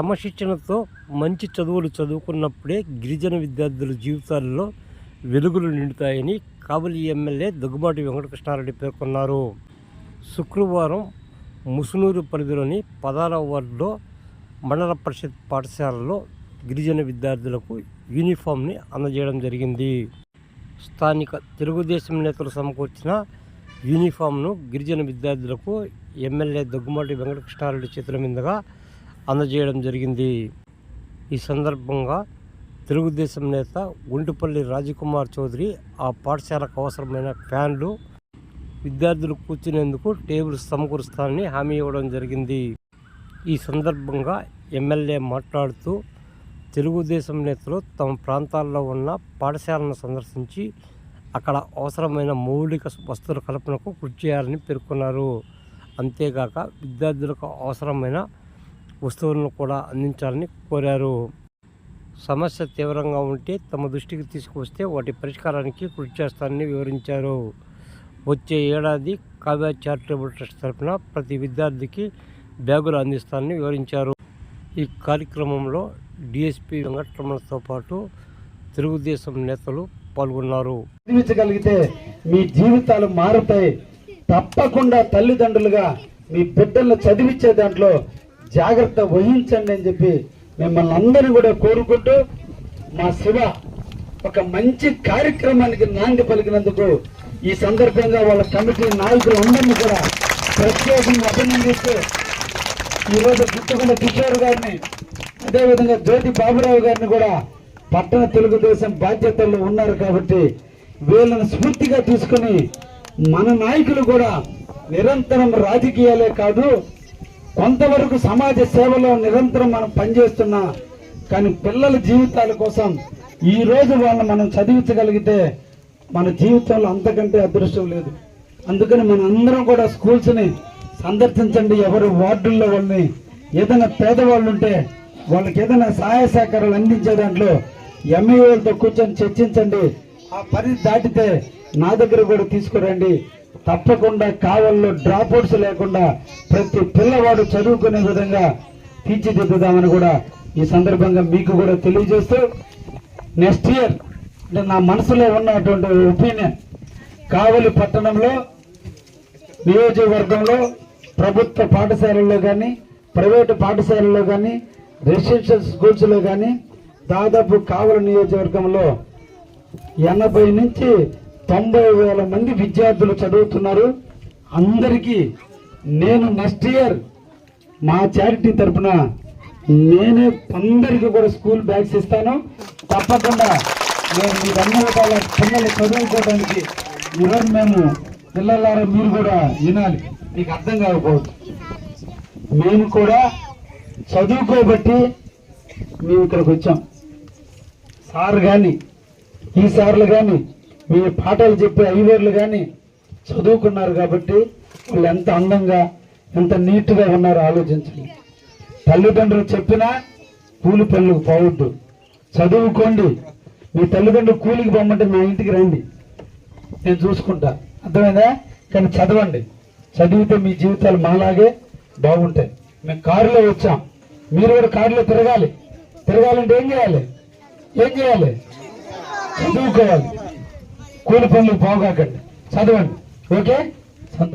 క్రమశిక్షణతో మంచి చదువులు చదువుకున్నప్పుడే గిరిజన విద్యార్థుల జీవితాల్లో వెలుగులు నిండుతాయని కావలి ఎమ్మెల్యే దగ్గుబాటి వెంకటకృష్ణారెడ్డి పేర్కొన్నారు. శుక్రవారం ముసునూరు పరిధిలోని పదారవ వార్డులో మండల పరిషత్ పాఠశాలలో గిరిజన విద్యార్థులకు యూనిఫామ్ని అందజేయడం జరిగింది. స్థానిక తెలుగుదేశం నేతలు సమకూర్చిన యూనిఫామ్ను గిరిజన విద్యార్థులకు ఎమ్మెల్యే దగ్గుమాటి వెంకటకృష్ణారెడ్డి చేతుల మీదుగా అందజేయడం జరిగింది. ఈ సందర్భంగా తెలుగుదేశం నేత గుంటుపల్లి రాజకుమార్ చౌదరి ఆ పాఠశాలకు అవసరమైన ఫ్యాన్లు విద్యార్థులు కూర్చునేందుకు టేబుల్స్ సమకూరుస్తానని హామీ ఇవ్వడం జరిగింది. ఈ సందర్భంగా ఎమ్మెల్యే మాట్లాడుతూ తెలుగుదేశం నేతలు తమ ప్రాంతాల్లో ఉన్న పాఠశాలను సందర్శించి అక్కడ అవసరమైన మౌలిక వస్తువుల కల్పనకు కృషి చేయాలని పేర్కొన్నారు. అంతేగాక విద్యార్థులకు అవసరమైన వస్తువులను కూడా అందించాలని కోరారు. సమస్య తీవ్రంగా ఉంటే తమ దృష్టికి తీసుకువస్తే వాటి పరిష్కారానికి కృషి చేస్తానని వివరించారు. వచ్చే ఏడాది కావ్య చారిటబుల్ ట్రస్ట్ తరఫున ప్రతి విద్యార్థికి బ్యాగులు అందిస్తానని వివరించారు. ఈ కార్యక్రమంలో డిఎస్పీ వెంకటరమణతో పాటు తెలుగుదేశం నేతలు పాల్గొన్నారు. చదివించగలిగితే మీ జీవితాలు మారుతాయి. తప్పకుండా తల్లిదండ్రులుగా మీ బిడ్డలను చదివించే దాంట్లో జాగ్రత్త వహించండి అని చెప్పి మిమ్మల్ని అందరినీ కూడా కోరుకుంటూ మా శివ ఒక మంచి కార్యక్రమానికి నాంది పలికినందుకు ఈ సందర్భంగా వాళ్ళ కమిటీ నాయకులందరినీ కూడా ప్రత్యేకంగా అభినందిస్తూ ఈరోజు గుర్తుకున్న కిషోర్ గారిని అదేవిధంగా జ్యోతి బాబురావు గారిని కూడా పట్టణ తెలుగుదేశం బాధ్యతల్లో ఉన్నారు కాబట్టి వీళ్ళని స్ఫూర్తిగా తీసుకుని మన నాయకులు కూడా నిరంతరం రాజకీయాలే కాదు కొంతవరకు సమాజ సేవలో నిరంతరం మనం పనిచేస్తున్నా కానీ పిల్లల జీవితాల కోసం ఈ రోజు వాళ్ళని మనం చదివించగలిగితే మన జీవితంలో అంతకంటే అదృష్టం లేదు. అందుకని మన అందరం కూడా స్కూల్స్ని సందర్శించండి. ఎవరు వార్డుల్లో వాళ్ళని ఏదైనా పేదవాళ్ళు ఉంటే వాళ్ళకి ఏదైనా సహాయ సహకారాలు అందించే దాంట్లో ఎంఈఓలతో కూర్చొని చర్చించండి. ఆ పరిధి దాటితే నా దగ్గర కూడా తీసుకురండి. తప్పకుండా కావల్లో డ్రాప్అవుట్స్ లేకుండా ప్రతి పిల్లవాడు చదువుకునే విధంగా తీర్చిదిద్దుదామని కూడా ఈ సందర్భంగా మీకు కూడా తెలియజేస్తూ నెక్స్ట్ ఇయర్ అంటే నా మనసులో ఉన్నటువంటి ఒపీనియన్ కావలి పట్టణంలో నియోజకవర్గంలో ప్రభుత్వ పాఠశాలల్లో కానీ ప్రైవేటు పాఠశాలల్లో కానీ రెసిడెన్షియల్ స్కూల్స్లో కానీ దాదాపు కావలి నియోజకవర్గంలో ఎనభై నుంచి తొంభై వేల మంది విద్యార్థులు చదువుతున్నారు. అందరికీ నేను నెక్స్ట్ ఇయర్ మా చారిటీ తరపున నేనే అందరికీ కూడా స్కూల్ బ్యాగ్స్ ఇస్తాను. తప్పకుండా నేను మీ అన్ని పిల్లలు చదువుకోవడానికి ఈరోజు మేము పిల్లలారా మీరు కూడా వినాలి. మీకు అర్థం కాకపోవచ్చు. మేము కూడా చదువుకోబట్టి మేము ఇక్కడికి వచ్చాం. సార్ కానీ ఈ సార్లు కానీ మీ పాఠాలు చెప్పే ఐదేళ్ళు కానీ చదువుకున్నారు కాబట్టి వాళ్ళు ఎంత అందంగా ఎంత నీట్గా ఉన్నారో ఆలోచించండి. తల్లిదండ్రులు చెప్పినా కూలి పనులకు పోవద్దు. చదువుకోండి. మీ తల్లిదండ్రులు కూలికి పొమ్మంటే మా ఇంటికి రండి. నేను చూసుకుంటా. అర్థమైందా? కానీ చదవండి. చదివితే మీ జీవితాలు మాలాగే బాగుంటాయి. మేము కారులో వచ్చాం. మీరు కూడా కారులో తిరగాలి. తిరగాలంటే ఏం చేయాలి? ఏం చేయాలి? చదువుకోవాలి. కూలి పనులు పోగాకండి. చదవండి. ఓకే?